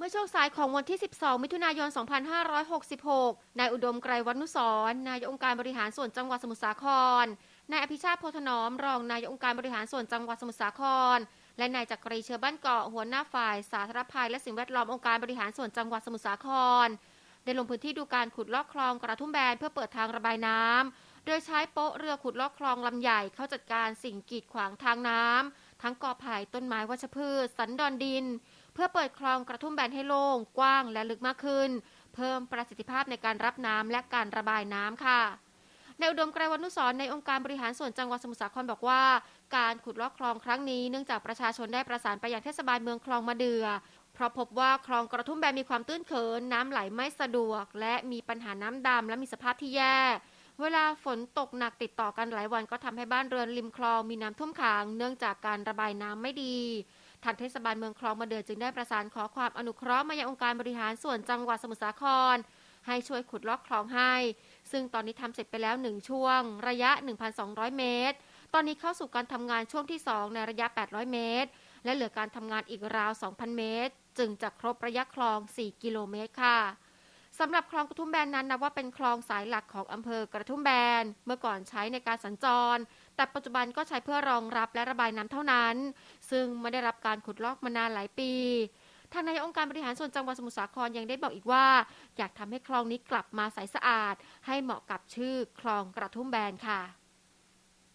เมื่อช่วงสายของวันที่ 12 มิถุนายน 2566 นายอุดมไกรวัฒนุสรนายองค์การบริหารส่วนจังหวัดสมุทรสาคร นายอภิชาติโพธนอม รองนายองค์การบริหารส่วนจังหวัดสมุทรสาคร และนายจักรีเชื้อบ้านเกาะหัวหน้าฝ่าย สาธารณภัยและสิ่งแวดล้อมองค์การบริหารส่วนจังหวัดสมุทรสาคร ได้ลงพื้นที่ดูการขุดลอกคลองกระทุ่มแบนเพื่อเปิดทางระบายน้ำโดยใช้โป๊ะเรือขุดลอกคลองลำใหญ่เข้าจัดการสิ่งกีดขวางทางน้ำทั้งกอไผ่ต้นไม้วัชพืช สันดอนดิน เพื่อเปิดคลองกระทุ่มแบนให้โล่งกว้างและลึกมากขึ้น เพิ่มประสิทธิภาพในการรับน้ำและการระบายน้ำค่ะในอุดมไกรวันุสรในองค์การบริหารส่วนจังหวัดสมุทรสาครบอกว่า การขุดลอกคลองครั้งนี้เนื่องจากประชาชนได้ประสานไปยังเทศบาลเมืองคลองมะเดือ เพราะพบว่าคลองกระทุ่มแบนมีความตื้นเขิน น้ำไหลไม่สะดวก และมีปัญหาน้ำดำและมีสภาพที่แย่ เวลาฝนตกหนักติดต่อกันหลายวันก็ทำให้บ้านเรือนริมคลองมีน้ำท่วมขัง เนื่องจากการระบายน้ำไม่ดี ทางเทศบาลเมืองคลองมาเดือจึงได้ประสานขอความอนุเคราะห์มายังองค์การบริหารส่วนจังหวัดสมุทรสาคร ให้ช่วยขุดลอกคลองให้ ซึ่งตอนนี้ทำเสร็จไปแล้ว 1 ช่วง ระยะ 1,200 เมตร ตอนนี้เข้าสู่การทำงานช่วงที่ 2 ในระยะ 800 เมตร และเหลือการทำงานอีกราว 2,000 เมตร จึงจะครบระยะคลอง 4 กิโลเมตรค่ะ สำหรับคลองกระทุ่มแบนนั้นนับว่าเป็นคลองสายหลักของอำเภอกระทุ่มแบน เมื่อก่อนใช้ในการสัญจร แต่ปัจจุบันก็ใช้เพื่อรองรับและระบายน้ำเท่านั้น ซึ่งไม่ได้รับการขุดลอกมานานหลายปีทางนายกองค์การบริหารส่วนจังหวัดสมุทรสาครยังได้บอกอีกว่า อยากทำให้คลองนี้กลับมาใสสะอาด ให้เหมาะกับชื่อคลองกระทุ่มแบนค่ะ